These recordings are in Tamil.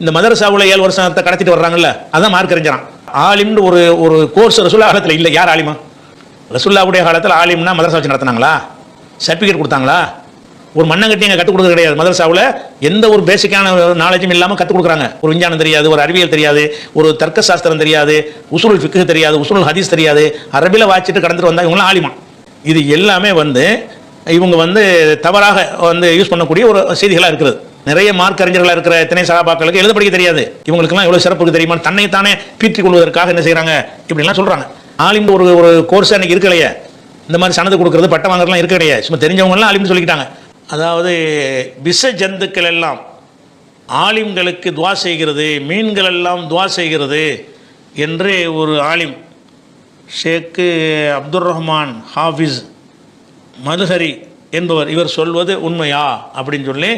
இந்த மதரசாவில் ஏழு வருஷத்தை கடத்திட்டு வர்றாங்கல்ல அதான் மார்க் அறிஞரான். ஆலிம்னு ஒரு ஒரு கோர்ஸ் ரசுல்லா காலத்தில் இல்லை யார் ஆலிமா? ரசுல்லாவுடைய காலத்தில் ஆலிம்னா மதரசா வச்சு நடத்துனாங்களா? சர்டிஃபிகேட் கொடுத்தாங்களா? ஒரு மண்ணங்கட்டி அங்கே கற்றுக் கொடுக்குறது கிடையாது. மதரசாவில் எந்த ஒரு பேசிக்கான நாலேஜும் இல்லாமல் கற்றுக் கொடுக்குறாங்க. ஒரு விஞ்ஞானம் தெரியாது ஒரு அறிவியல் தெரியாது ஒரு தர்க்க சாஸ்திரம் தெரியாது உசுருள் ஃபிக்கு தெரியாது உசுருள் ஹதீஸ் தெரியாது. அரபியில் வாச்சிட்டு கடந்துட்டு வந்தால் இவங்களாம் ஆலிமா. இது எல்லாமே வந்து இவங்க வந்து தவறாக வந்து யூஸ் பண்ணக்கூடிய ஒரு செய்திகளாக இருக்குது நிறைய மார்க் அறிஞர்களாக இருக்கிற எத்தனை சகாபாக்களுக்கு எழுத படிக்க தெரியாது. இவங்களுக்கெல்லாம் எவ்வளோ சிறப்புக்கு தெரியுமா தன்னைத்தானே பீற்றிக் கொள்வதற்காக என்ன செய்கிறாங்க இப்படிலாம் சொல்கிறாங்க ஆலிம் ஒரு ஒரு கோர்ஸ் அன்றைக்கி இருக்கலையே. இந்த மாதிரி சனது கொடுக்கறது பட்டம் வாங்குறதுலாம் இருக்க கிடையாது சும்மா தெரிஞ்சவங்கலாம் ஆலிம்னு சொல்லிக்கிட்டாங்க. அதாவது விஷ ஜந்துக்கள் எல்லாம் ஆலிம்களுக்கு துவா செய்கிறது மீன்கள் எல்லாம் துவா செய்கிறது என்று ஒரு ஆலிம் ஷேக்கு அப்துல் ரஹ்மான் ஹாஃபிஸ் மதுஹரி என்பவர் இவர் சொல்வது உண்மையா? அப்படின்னு சொல்லி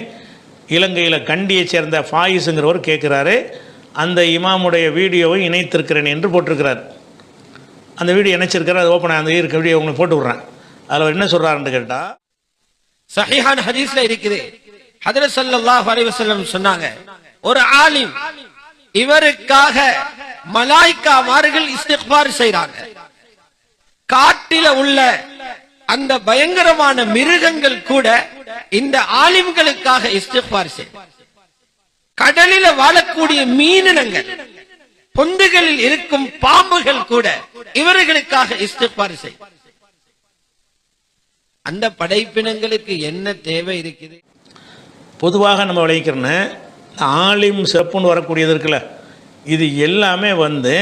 இலங்கையில் கண்டியைச் சேர்ந்த ஃபாயிஸுங்கிறவர் கேட்குறாரு அந்த இமாமுடைய வீடியோவை இணைத்திருக்கிறேன் என்று போட்டிருக்கிறார். அந்த வீடியோ இணைச்சிருக்கிறார் அது ஓப்பன் அந்த இருக்க வீடியோ உங்களுக்கு போட்டு விட்றேன். அதில் அவர் என்ன சொல்கிறாருன்னு கேட்டால் சஹிஹான் ஹதீஸ்ல இருக்குது. ஹதரத் சல்லாஹ் அலைஹி சொன்னாங்க ஒரு ஆலிம் இவருக்காக மலாய்க்கா மார்கள் இஸ்திக்பார் செய்கிறாங்க காட்டில உள்ள அந்த பயங்கரமான மிருகங்கள் கூட இந்த ஆலிம்களுக்காக இஸ்திஃபார் செய்யும் கடலில வாழக்கூடிய மீனினங்கள் பொந்துகளில் இருக்கும் பாம்புகள் கூட இவர்களுக்காக இஸ்திஃபார் செய். அந்த படைப்பினங்களுக்கு என்ன தேவை இருக்குது? பொதுவாக நம்ம விளைவிக்கிறோன்னு ஆலிம் சிறப்புன்னு வரக்கூடியது இருக்குல்ல இது எல்லாமே வந்து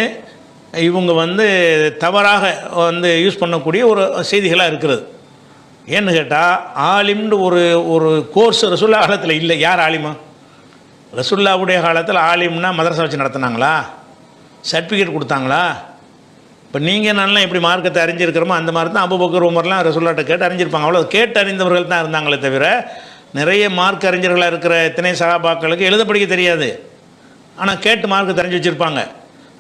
இவங்க வந்து தவறாக வந்து யூஸ் பண்ணக்கூடிய ஒரு செய்திகளாக இருக்கிறது. ஏன்னு கேட்டால் ஆலிம்னு ஒரு ஒரு கோர்ஸ் ரசுல்லா காலத்தில் இல்லை. யார் ஆலிமா? ரசுல்லாவுடைய காலத்தில் ஆலிம்னா மதரசா வச்சு நடத்துனாங்களா? சர்டிஃபிகேட் கொடுத்தாங்களா? இப்போ நீங்கள் நல்லா எப்படி மார்க்கத்தை அறிஞ்சிருக்கிறோமோ அந்த மாதிரி தான் அபுபக்கர் உமர்லாம் ரசுல்லாட்ட கேட்டு அறிஞ்சிருப்பாங்க. அவ்வளோ கேட்டு அறிந்தவர்கள் தான் இருந்தாங்களே தவிர நிறைய மார்க் அறிஞர்களாக இருக்கிற எத்தனை சகாபாக்களுக்கு எழுத படிக்க தெரியாது. ஆனால் கேட்டு மார்க் தெரிஞ்சு வச்சுருப்பாங்க.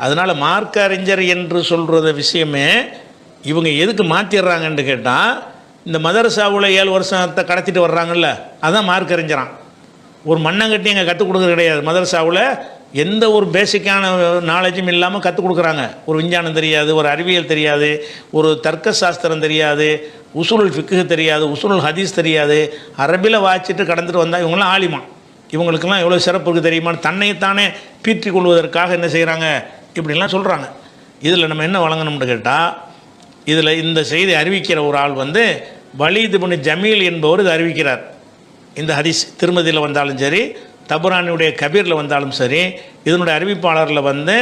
அதனால் மார்க் அறிஞர் என்று சொல்கிற விஷயமே இவங்க எதுக்கு மாற்றிடுறாங்கன்னு கேட்டால் இந்த மதரசாவில் ஏழு வருஷத்தை கடத்திட்டு வர்றாங்கல்ல அதான் மார்க் அறிஞ்சிறான் ஒரு மண்ணங்கட்டி அங்கே கற்றுக் கொடுக்குறது கிடையாது. மதரசாவில் எந்த ஒரு பேசிக்கான நாலேஜும் இல்லாமல் கற்றுக் கொடுக்குறாங்க. ஒரு விஞ்ஞானம் தெரியாது ஒரு அறிவியல் தெரியாது ஒரு தர்க்க சாஸ்திரம் தெரியாது உசுருல் ஃபிக்கு தெரியாது உசுருல் ஹதீஸ் தெரியாது. அரபியில் வாச்சிட்டு கடந்துட்டு வந்தால் இவங்களாம் ஆலிமா. இவங்களுக்கெல்லாம் எவ்வளோ சிறப்பு இருக்குது தெரியுமான்னு தன்னைத்தானே பீற்றிக் கொள்வதற்காக என்ன செய்கிறாங்க இப்படிலாம் சொல்கிறாங்க இதில் நம்ம என்ன வழங்கணும்னு கேட்டால் இதில் இந்த செய்தி அறிவிக்கிற ஒரு ஆள் வந்து வலிது பின் ஜமீல் என்பவர் இது அறிவிக்கிறார். இந்த ஹதீஸ் திருமதியில் வந்தாலும் சரி தபுரானியுடைய கபீரில் வந்தாலும் சரி இதனுடைய அறிவிப்பாளரில் வந்து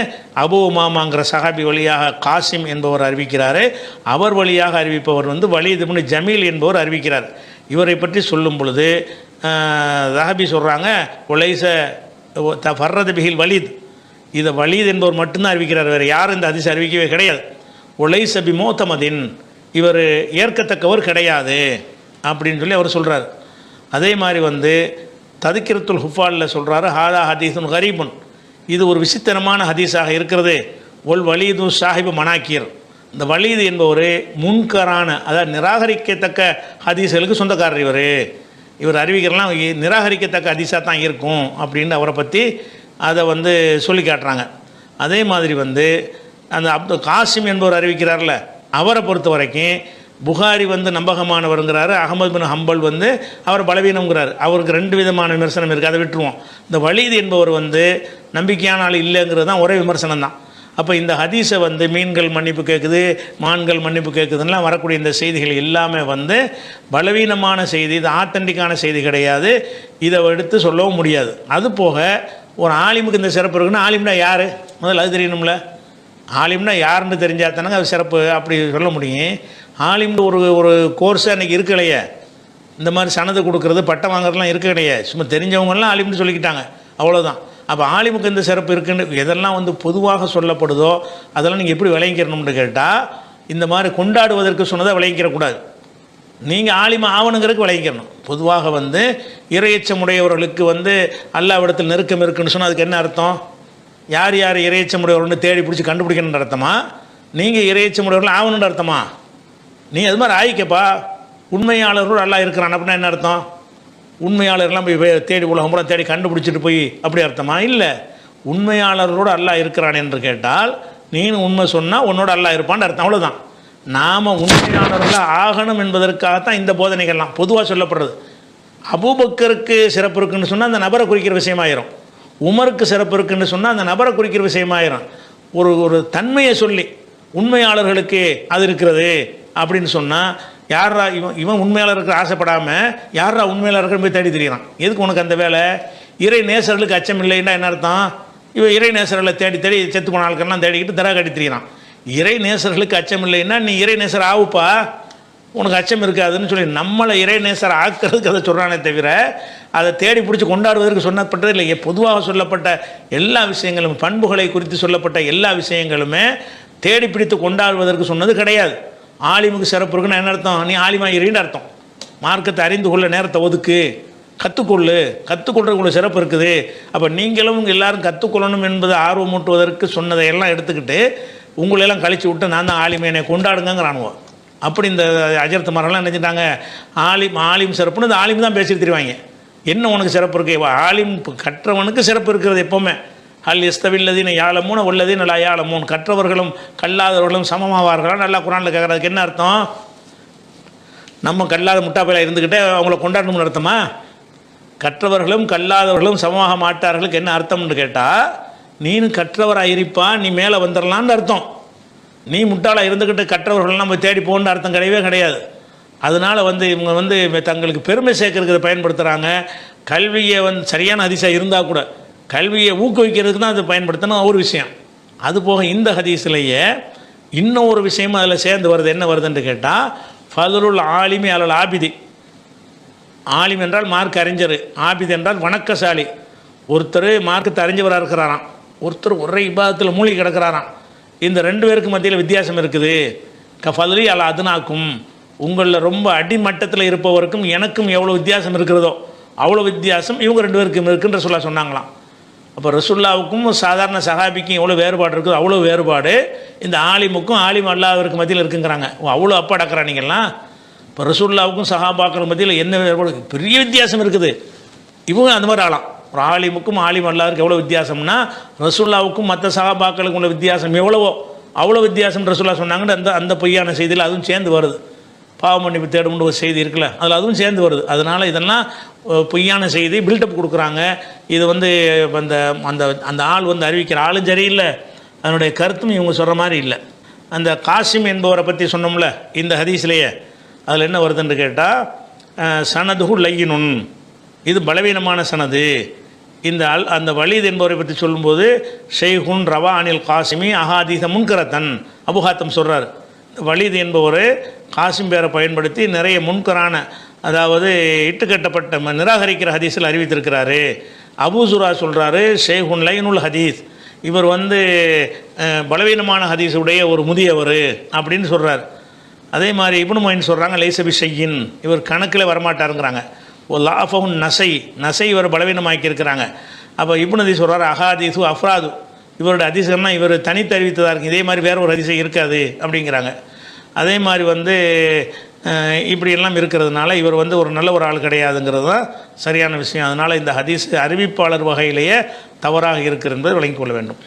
அபு உமாமாங்கிற சஹாபி வழியாக காசிம் என்பவர் அறிவிக்கிறார். அவர் வழியாக அறிவிப்பவர் வந்து வலிது பின் ஜமீல் என்பவர் அறிவிக்கிறார். இவரை பற்றி சொல்லும் பொழுது ரஹபி சொல்கிறாங்க உலைச த ஃபர்ரது பிகில் வலித். இதை வலித் என்பவர் மட்டும்தான் அறிவிக்கிறார் வேறு யாரும் இந்த அதிசயம் அறிவிக்கவே கிடையாது. ஒலைச பி மோத்தமதின். இவர் ஏற்கத்தக்கவர் கிடையாது அப்படின்னு சொல்லி அவர் சொல்கிறார் அதே மாதிரி வந்து ததுக்கிரத்துல் ஹுஃபாலில் சொல்கிறாரு ஹாதா ஹதீஸுன் ஹரீபுன் இது ஒரு விசித்திரமான ஹதீஸாக இருக்கிறது. ஒல் வலீது சாஹிபு மனாக்கியர் இந்த வலீது என்பவர் முன்கரான அதாவது நிராகரிக்கத்தக்க ஹதீஸ்களுக்கு சொந்தக்காரர் இவர். இவர் அறிவிக்கிறலாம் நிராகரிக்கத்தக்க ஹதீஸாக தான் இருக்கும் அப்படின்னு அவரை பற்றி அதை வந்து சொல்லி காட்டுறாங்க. அதே மாதிரி வந்து அந்த அப்து காசிம் என்பவர் அறிவிக்கிறார்ல அவரை பொறுத்த வரைக்கும் புகாரி வந்து நம்பகமானவருங்கிறாரு அகமது பின் ஹம்பல் வந்து அவர் பலவீனங்கிறார் அவருக்கு ரெண்டு விதமான விமர்சனம் இருக்குது அதை விட்டுருவோம். இந்த வலிது என்பவர் வந்து நம்பிக்கையான ஆள் இல்லைங்கிறது தான் ஒரே விமர்சனம் தான். அப்போ இந்த ஹதீஸை வந்து மீன்கள் மன்னிப்பு கேட்குது மான்கள் மன்னிப்பு கேட்குதுன்னெலாம் வரக்கூடிய இந்த செய்திகள் எல்லாமே வந்து பலவீனமான செய்தி இது ஆத்தண்டிக்கான செய்தி கிடையாது. இதை எடுத்து சொல்லவும் முடியாது. அது போக ஒரு ஆலிமுக்கு இந்த சிறப்பு இருக்குன்னா ஆலிம்னா யார்? முதல்ல அது தெரியணும்ல. ஆலிம்னா யாருன்னு தெரிஞ்சால் தானங்க அது சிறப்பு அப்படி சொல்ல முடியும். ஆலிம்னு ஒரு ஒரு கோர்ஸ் அன்றைக்கி இருக்கலையே. இந்த மாதிரி சனது கொடுக்கறது பட்டம் வாங்குறதுலாம் இருக்க கிடையாது சும்மா தெரிஞ்சவங்கெல்லாம் ஆலிம்னு சொல்லிக்கிட்டாங்க. அவ்வளோதான் அப்போ ஆலிமுக்கு எந்த சிறப்பு இருக்குன்னு எதெல்லாம் வந்து பொதுவாக சொல்லப்படுதோ அதெல்லாம் நீங்கள் எப்படி விளங்கிக்கிறணும்னு கேட்டால் இந்த மாதிரி கொண்டாடுவதற்கு சொன்னதை விளங்கிக்கிறக்கூடாது நீங்கள் ஆலிம ஆவணுங்கிறதுக்கு விளங்கிக்கணும். பொதுவாக வந்து இரையச்சமுடையவர்களுக்கு வந்து அல்லாவிடத்தில் நெருக்கம் இருக்குன்னு சொன்னால் அதுக்கு என்ன அர்த்தம்? யார் யார் இறையச்சமுடையவர்கள்னு தேடி பிடிச்சி கண்டுபிடிக்கணுன்ற அர்த்தமா? நீங்கள் இறையச்சமுடையவர்கள் ஆகணுன்ற அர்த்தமா? நீ அது மாதிரி ஆயிக்கப்பா. உண்மையாளர்கள் நல்லா இருக்கிறான். அப்படின்னா என்ன அர்த்தம்? உண்மையாளர்லாம் போய் தேடி உலகம் பூரா தேடி கண்டுபிடிச்சிட்டு போய் அப்படி அர்த்தமா? இல்லை. உண்மையாளர்களோடு அல்லா இருக்கிறான் என்று கேட்டால் நீ உண்மை சொன்னால் உன்னோட அல்லா இருப்பான்னு அர்த்தம். அவ்வளோதான் நாம் உண்மையாளர்களாக ஆகணும் என்பதற்காகத்தான் இந்த போதனைகள்லாம் பொதுவாக சொல்லப்படுறது. அபூபக்கருக்கு சிறப்பு இருக்குன்னு சொன்னால் அந்த நபரை குறிக்கிற விஷயமாயிரும். உமருக்கு சிறப்பு இருக்குன்னு சொன்னால் அந்த நபரை குறிக்கிற விஷயமாயிரும். ஒரு ஒரு தன்மையை சொல்லி உண்மையாளர்களுக்கு அது இருக்கிறது அப்படின்னு சொன்னால் யாரா இவன் இவன் உண்மையாளருக்கு ஆசைப்படாமல் யாரா உண்மையாளர்கள் போய் தேடி தெரியிறான்? எதுக்கு உனக்கு அந்த வேலை? இறை நேசர்களுக்கு அச்சம் இல்லைன்னா என்ன அர்த்தம்? இவன் இறை நேசர்களை தேடி தேடி செத்து போன ஆட்கள்லாம் தேடிக்கிட்டு தரா கட்டி திரியிறான். இறை நேசர்களுக்கு அச்சம் இல்லைன்னா நீ இறை நேசர் ஆவுப்பா? உனக்கு அச்சம் இருக்காதுன்னு சொல்லி நம்மளை இறைநேசர் ஆக்கிறதுக்கு அதை சொல்கிறானே தவிர அதை தேடி பிடிச்சி கொண்டாடுவதற்கு சொன்னப்பட்டது இல்லை. பொதுவாக சொல்லப்பட்ட எல்லா விஷயங்களும் பண்புகளை குறித்து சொல்லப்பட்ட எல்லா விஷயங்களுமே தேடி பிடித்து கொண்டாடுவதற்கு சொன்னது கிடையாது. ஆலிமுக்கு சிறப்பு இருக்குன்னு என்ன அர்த்தம்? நீ ஆலிமா இருன்னு அர்த்தம். மார்க்கத்தை அறிந்து கொள்ள நேரத்தை ஒதுக்கு. கற்றுக்கொள்ளு கற்றுக்கொள்றதுக்குள்ள சிறப்பு இருக்குது. அப்போ நீங்களும் எல்லாரும் கற்றுக்கொள்ளணும் என்பதை ஆர்வமூட்டுவதற்கு சொன்னதை எல்லாம் எடுத்துக்கிட்டு உங்களையெல்லாம் கழிச்சு விட்டு நான் தான் ஆளுமையினை கொண்டாடுங்கிறானுவோம் அப்படி இந்த அஜர்த்து மரம்லாம் நினைச்சிட்டாங்க. ஆலிம் ஆலிம் சிறப்புன்னு இந்த ஆலிம் தான் பேசிட்டு தெரிவாங்க. என்ன உனக்கு சிறப்பு இருக்கு? ஆலிம் கற்றவனுக்கு சிறப்பு இருக்கிறது எப்போவுமே. அல் எஸ்தவில்லதீன யாழமூன் உள்ளதீன் நல்லா யாழமூன் கற்றவர்களும் கல்லாதவர்களும் சமமாவார்களா நல்லா குரானில் கேட்குறதுக்கு என்ன அர்த்தம்? நம்ம கல்லாத முட்டாப்பையில் இருந்துக்கிட்டே அவங்கள கொண்டாடணும்னு அர்த்தமா? கற்றவர்களும் கல்லாதவர்களும் சமமாக மாட்டார்களுக்கு என்ன அர்த்தம்னு கேட்டால் நீனும் கற்றவராக இருப்பா நீ மேலே வந்துடலான்னு அர்த்தம். நீ முட்டாளாக இருந்துக்கிட்டு கற்றவர்கள்லாம் போய் தேடி போகணுன்னு அர்த்தம் கிடையவே கிடையாது. அதனால் வந்து இவங்க வந்து தங்களுக்கு பெருமை சேர்க்கறதுக்கு பயன்படுத்துகிறாங்க கல்வியை வந்து சரியான ஹதீஸாக இருந்தால் கூட கல்வியை ஊக்குவிக்கிறதுக்கு தான் அதை பயன்படுத்தணும் ஒரு விஷயம். அது போக இந்த ஹதீஸ்லேயே இன்னும் ஒரு விஷயமும் அதில் சேர்ந்து வருது. என்ன வருதுன்னு கேட்டால் ஃபதுலுல் ஆலிமி அலல் ஆபிதி. ஆலிம் என்றால் மார்க் அறிஞர் ஆபித் என்றால் வணக்கசாலி. ஒருத்தர் மார்க்கத்தை அறிஞ்சவராக இருக்கிறாராம். ஒருத்தர் ஒரே இபாதத்தில் மூழ்கி கிடக்கிறாராம். இந்த ரெண்டு பேருக்கு மத்தியில் வித்தியாசம் இருக்குது. கஃபலி அல்ல அதுனாக்கும். உங்களில் ரொம்ப அடிமட்டத்தில் இருப்பவருக்கும் எனக்கும் எவ்வளோ வித்தியாசம் இருக்கிறதோ அவ்வளோ வித்தியாசம் இவங்க ரெண்டு பேருக்கும் இருக்குன்ற சொல்ல சொன்னாங்களாம். அப்போ ரசுல்லாவுக்கும் சாதாரண சஹாபிக்கும் எவ்வளோ வேறுபாடு இருக்குதோ அவ்வளோ வேறுபாடு. இந்த ஆலிமுக்கும் ஆலிம் அல்லாவிற்கு மத்தியில் இருக்குங்கிறாங்க. அவ்வளோ அப்பா அடக்கிறானீங்கல்லாம் இப்போ ரசுல்லாவுக்கும் சஹாபாக்கள் மத்தியில் என்ன வேறுபாடு? பெரிய வித்தியாசம் இருக்குது. இவங்க அந்த மாதிரி ஆளாம். ஒரு ஆலிமுக்கும் ஆலிம் அல்லாருக்கு எவ்வளோ வித்தியாசம்னா ரசுல்லாவுக்கும் மற்ற சகாபாக்களுக்கும் உள்ள வித்தியாசம் எவ்வளவோ அவ்வளோ வித்தியாசம் ரசுல்லா சொன்னாங்கன்னு அந்த அந்த பொய்யான செய்தியில் அதுவும் சேர்ந்து வருது. பாவ மன்னிப்பு தேடும்னு ஒரு செய்தி இருக்குல்ல அதில் அதுவும் சேர்ந்து வருது. அதனால் இதெல்லாம் பொய்யான செய்தி பில்டப் கொடுக்குறாங்க. இது வந்து அந்த அந்த அந்த ஆள் வந்து அறிவிக்கிற ஆளும் சரியில்லை. அதனுடைய கருத்தும் இவங்க சொல்கிற மாதிரி இல்லை. அந்த காசிம் என்பவரை பற்றி சொன்னோம்ல இந்த ஹதீஸ்லேயே அதில் என்ன வருதுன்னு கேட்டால் சனதுகு லையினுன். இது பலவீனமான சனது. இந்த அல் அந்த வலீத் என்பவரை பற்றி சொல்லும்போது ஷெய்ஹுன் ரவா அனில் காசிமி அஹாதீச முன்கரத்தன். அபுஹாத்தம் சொல்கிறார் வலீத் என்பவர் காசிம் பேரை பயன்படுத்தி நிறைய முன்கரான அதாவது இட்டுக்கட்டப்பட்ட ம- நிராகரிக்கிற ஹதீஸில் அறிவித்திருக்கிறாரு. அபுசுரா சொல்கிறாரு ஷேகுன் லைனுல் ஹதீஸ். இவர் வந்து பலவீனமான ஹதீஸுடைய ஒரு முதியவர் அப்படின்னு சொல்கிறார் அதே மாதிரி இப்னு மொயின் சொல்கிறாங்க லைசபி ஷையின். இவர் கணக்கில் வரமாட்டாருங்கிறாங்க. ஓ லாஃபவுன் நசை நசை இவர் பலவீனமாக்கி இருக்கிறாங்க அப்போ இப்னு ஹதீஸ் சொல்கிறார் அஹாதீசு அஃப்ராது. இவரோட அதிசயம்னா இவர் தனித்து அறிவித்ததாக இருக்கு. இதே மாதிரி வேற ஒரு அதிசயம் இருக்காது அப்படிங்கிறாங்க. அதே மாதிரி வந்து இப்படியெல்லாம் இருக்கிறதுனால இவர் வந்து ஒரு நல்ல ஒரு ஆள் கிடையாதுங்கிறது தான் சரியான விஷயம். அதனால் இந்த ஹதீஸ் அறிவிப்பாளர் வகையிலேயே தவறாக இருக்கிறது என்பதை விளங்கிக் கொள்ள வேண்டும்.